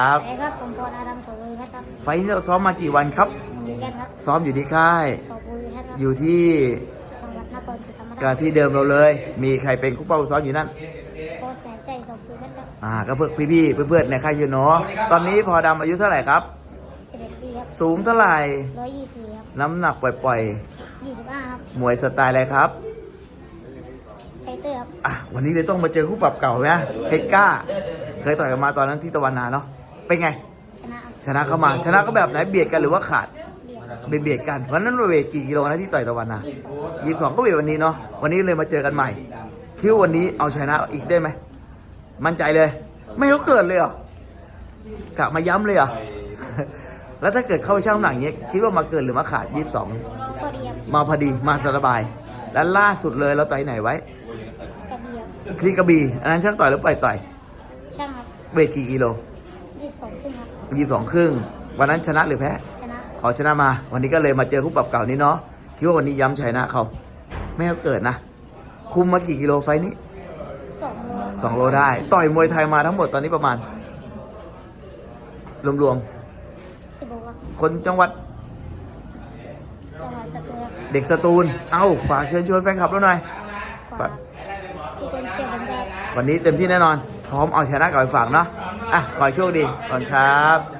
ครับสวัสดีครับผมพรอาดัมโสบุรีเพชรครับไฟล์นี้เราซ้อมมากี่วันครับ หนึ่งวีแกนครับซ้อมอยู่ที่ค่าย โสบุรีเพชรครับอยู่ที่จังหวัดนครศรีธรรมการาชที่เดิมเราเลย มีใครเป็นคู่เป้าซ้อมอยู่นั่น โค้ชแสนใจโสบุรีเพชรครับอ่า ก็เพื่อพี่ๆเพื่อนๆในค่ายยูโนตอนนี้พอดำอายุเท่าไหร่ครับ11ปีครับสูงเท่าไหร่124ครับน้ำหนักปล่อย25ครับๆ มวยสไตล์อะไรครับ ไฟเตอร์ครับอะ วันนี้เลยต้องมาเจอคู่ปรับเก่านะเพชรกล้า เคยต่อยกันมาตอนนั้นที่ตะวันนาเนาะ เป็นไง ชนะครับชนะเข้ามา ชนะก็แบบไหนเบียดกันหรือว่าขาดเบียดเบียดๆกันวันนั้นเวทกี่กิโลนะที่ต่อยตะวันนา22ยี่สิบสองก็เวทวันนี้เนาะวันนี้เลยมาเจอกันใหม่ คิดว่าวันนี้เอาชนะอีกได้ไหมมั่นใจเลย ไม่ให้เขาเกิดเลยเหรอกะมาย้ำเลยเหรอ แล้วถ้าเกิดเข้าช่างน้ำหนักเงี้ยคิดว่ามาเกินหรือมาขาดยี่สิบสองข้อดีครับมาพอดีมาสบาย แล้วล่าสุดเลยเราต่อยไหนไว้กระเบียบที่กระบี่อันนั้นช่างต่อยหรือปล่อยต่อยช่างครับ เวทกี่กิโล 22ครึ่งครับยี่สิบสองครึ่ง วันนั้นชนะหรือแพ้ชนะเอาชนะมา วันนี้ก็เลยมาเจอคู่ปรับเก่านี้เนาะคิดว่าวันนี้ย้ำชยนะเขาไม่ให้เขาเกิดนะ คุมมากี่กิโลไฟล์นี้2โลสองโลได้ ต่อยมวยไทยมาทั้งหมดตอนนี้ประมาณ รวม16ครับๆ คนจังหวัดจังหวัดสตูลครับเด็กสตูล เอ้า ฝากเชิญชวนแฟนคลับเราหน่อย ฝากทุกคนเชียร์ผมด้วยวันนี้เต็มที่แน่นอน พร้อมเอาชนะกับไปฝากเนาะ อะ ขอโชคดีก่อนครับ